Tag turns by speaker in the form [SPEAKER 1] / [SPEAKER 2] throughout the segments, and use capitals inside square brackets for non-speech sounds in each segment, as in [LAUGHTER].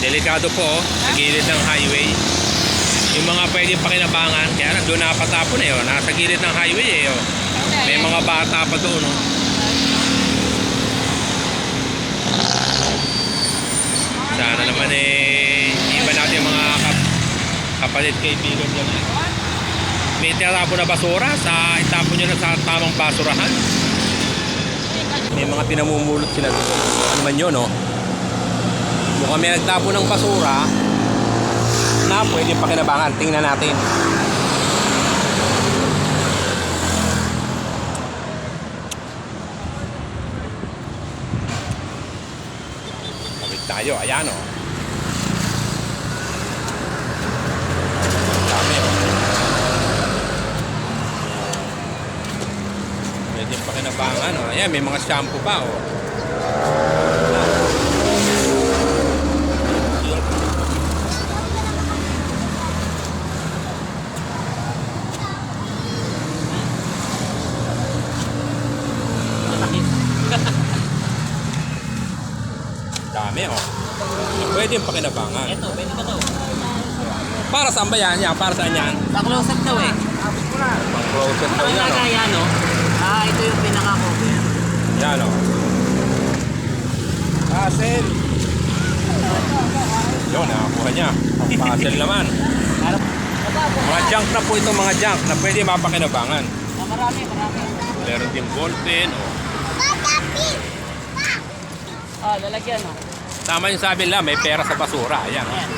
[SPEAKER 1] Delikado po, oh, sa gilid ng highway. Yung mga pwedeng pakinabangan, kaya na doon napatapon eh, oh, nasa gilid ng highway eh. Oh. May mga bata pa doon. Oh. Sana naman eh, iba natin yung mga kap- kapalit kaibigan dyan. Eh. May tirapo na basura, sa itapon nyo na sa tamang basurahan. May mga pinamumulot sila doon. Ano man yun, no? Mukhang may nagtapo ng basura na pwede pakinabangan. Tingnan natin. Kapit tayo. Ayan, oh. Dami, oh. Pakinabangan, oh. Ayan, may mga shampoo pa, oh. Dami, oh. Pwede yung pakinabangan.
[SPEAKER 2] Ito, pwede ba to?
[SPEAKER 1] Para saan ba yan? Yan, para saan yan?
[SPEAKER 2] Sa closet daw eh.
[SPEAKER 1] Pang process daw
[SPEAKER 2] Ang
[SPEAKER 1] yan, oh.
[SPEAKER 2] no? Ah, ito yung pinaka-cover.
[SPEAKER 1] Yan, oh. Puzzle. Yun, nakakuha niya. Ang puzzle [LAUGHS] naman.
[SPEAKER 2] Harap.
[SPEAKER 1] Mga junk na po ito, mga junk na pwede mapakinabangan.
[SPEAKER 2] Ah, marami, marami.
[SPEAKER 1] Meron din ballpen, oh.
[SPEAKER 2] Ah, lalagyan, no?
[SPEAKER 1] Tama yung sabi nila, may pera sa basura. Ayan, oh.
[SPEAKER 2] Ayan.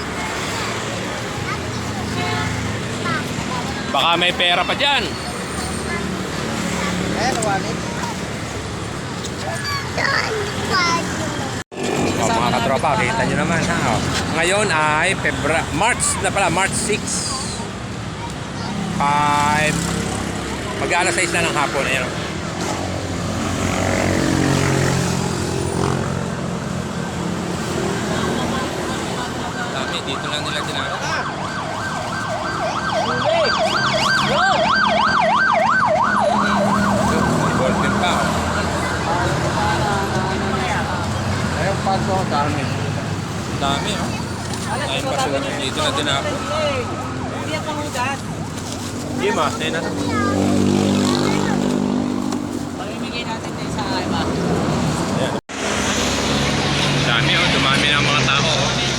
[SPEAKER 1] Baka may pera pa dyan.
[SPEAKER 2] Ayan, wallet.
[SPEAKER 1] O, mga katropa, kita nyo naman ha. O. Ngayon ay Febra March na pala, March 6. 5. Mag-aalas 6 na ng hapon. Ayan. o. Dami, dito lang nila tinapos.
[SPEAKER 2] Go!
[SPEAKER 1] May ballpen pa.
[SPEAKER 2] Ayun, paso, dami.
[SPEAKER 1] Dami, oh. Ay, basura dito na tinapos.
[SPEAKER 2] Hindi ang pangugas.
[SPEAKER 1] Hindi, ma. Sa'yo na.
[SPEAKER 2] Pamimigay natin din sa iba.
[SPEAKER 1] Ayan. Dami oh, dumami na ang mga tao oh.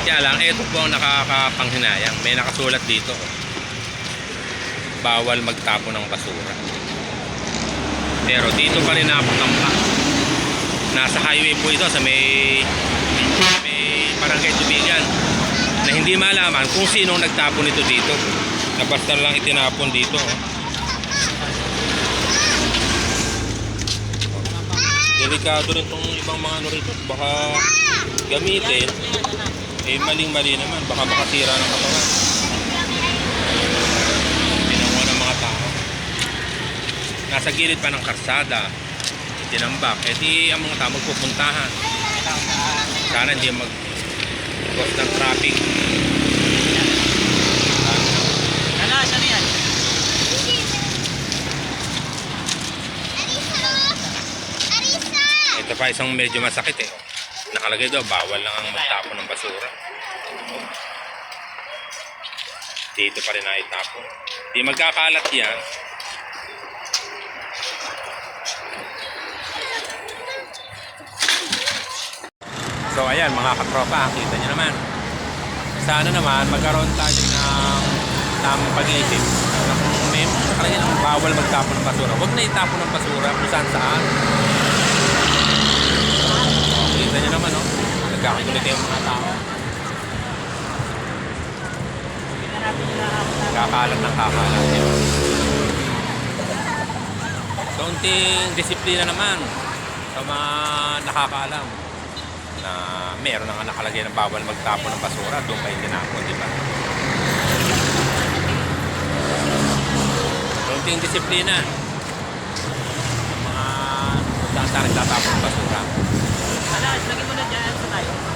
[SPEAKER 1] Kaya lang, ito po ang nakakapanghinayang. May nakasulat dito. oh. Bawal magtapo ng basura. Pero dito pa rin napatampa. Nasa highway po ito sa may may barangay Tubigan na hindi malaman kung sinong nagtapon nito dito. Na basta lang itinapon dito. Oh. delikado rin tong ibang mga ano rito. Baka gamitin, eh maling-mali naman. Baka makasira ng katawan. Tinango ng mga tao. Nasa gilid pa ng karsada. Tinambak. Eh di ang mga tao magpupuntahan. Sana hindi mag cause ng traffic.
[SPEAKER 2] Ano, saan yan?
[SPEAKER 1] Ito pa isang medyo masakit eh. Nakalagay daw, bawal lang ang magtapon ng basura. Dito pa rin na itapon. Di magkakalat yan. So ayan mga katropa, kita nyo naman. Sana naman magkaroon tayo ng tamang pag-iisip na kung may nakalagay ng bawal magtapon ng basura. Huwag na itapon ng basura kung saan saan. Kita nyo naman, no? Nagkakagulit yung mga tao. Kakalat ng kakalat. Kaunting disiplina naman sa mga nakakaalam na meron na nga nakalagay ng bawal magtapon ng basura doon kayo tinapon, di ba? Kaunting disiplina mga nagtatapon ng basura.
[SPEAKER 2] Naging mo na dyan sa tayo.